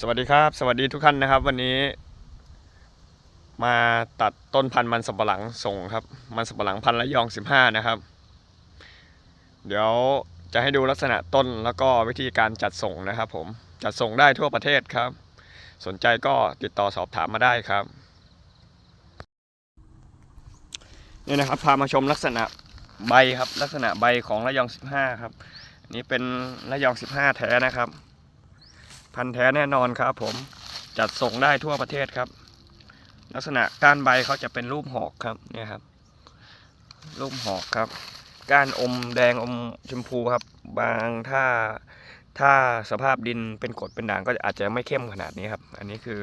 สวัสดีครับ สวัสดีทุกท่านนะครับ วันนี้ มาตัดต้นพันธุ์มันสำปะหลังส่งครับ มันสำปะหลังพันธุ์ระยอง 15 นะครับ เดี๋ยวจะให้ดูลักษณะต้นแล้วก็วิธีการจัดส่งนะครับ ผมจัดส่งได้ทั่วประเทศครับ สนใจก็ติดต่อสอบถามมาได้ครับนี่นะครับพามาชมลักษณะใบครับ ลักษณะใบของระยอง 15 ครับนนี้เป็นระยอง 15 แท้นะครับ พันธุ์แท้แน่นอนครับผมจัดส่งได้ทั่วประเทศครับ ลักษณะก้านใบเขาจะเป็นรูปหอกครับเนี่ยครับ รูปหอกครับ ก้านอมแดงอมชมพูครับ บางถ้าถ้าสภาพดินเป็นกรดเป็นด่างก็อาจจะไม่เข้มขนาดนี้ครับ อันนี้คือ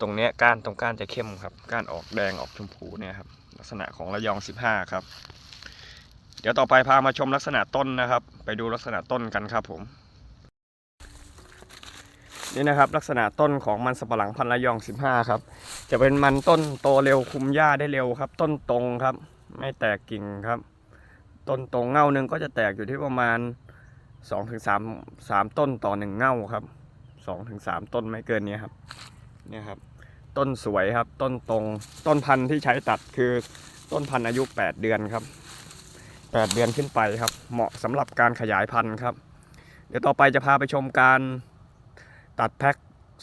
ตรงเนี้ยก้านตรงก้านจะเข้มครับ ก้านออกแดงออกชมพูเนี่ยครับ ลักษณะของระยอง 15 ครับ เดี๋ยวต่อไปพามาชมลักษณะต้นนะครับ ไปดูลักษณะต้นกันครับผม นี่นะครับ ลักษณะต้นของมันสำปะหลังพันระยอง 15 ครับ จะเป็นมันต้นโตเร็วคุมหญ้าได้เร็วครับ ต้นตรงครับ ไม่แตกกิ่งครับ ต้นตรงเง่าหนึ่งก็จะแตกอยู่ที่ประมาณ 2-3 3 ต้นต่อหนึ่งเง่าครับ 2-3 ต้นไม่เกินนี้ครับเนี่ยครับ ต้นสวยครับ ต้นตรงต้นพันธุ์ที่ใช้ตัดคือต้นพันธุ์อายุ 8 เดือนครับ 8 เดือนขึ้นไปครับ เหมาะสำหรับการขยายพันธุ์ครับ เดี๋ยวต่อไปจะพาไปชมการ ตัดแพ็ค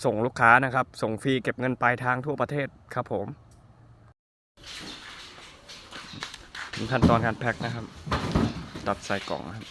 ส่งลูกค้านะครับ ส่งฟรีเก็บเงินปลายทางทั่วประเทศครับผมถึงขั้นตอนการแพ็คนะครับ ตัดใส่กล่องนะครับ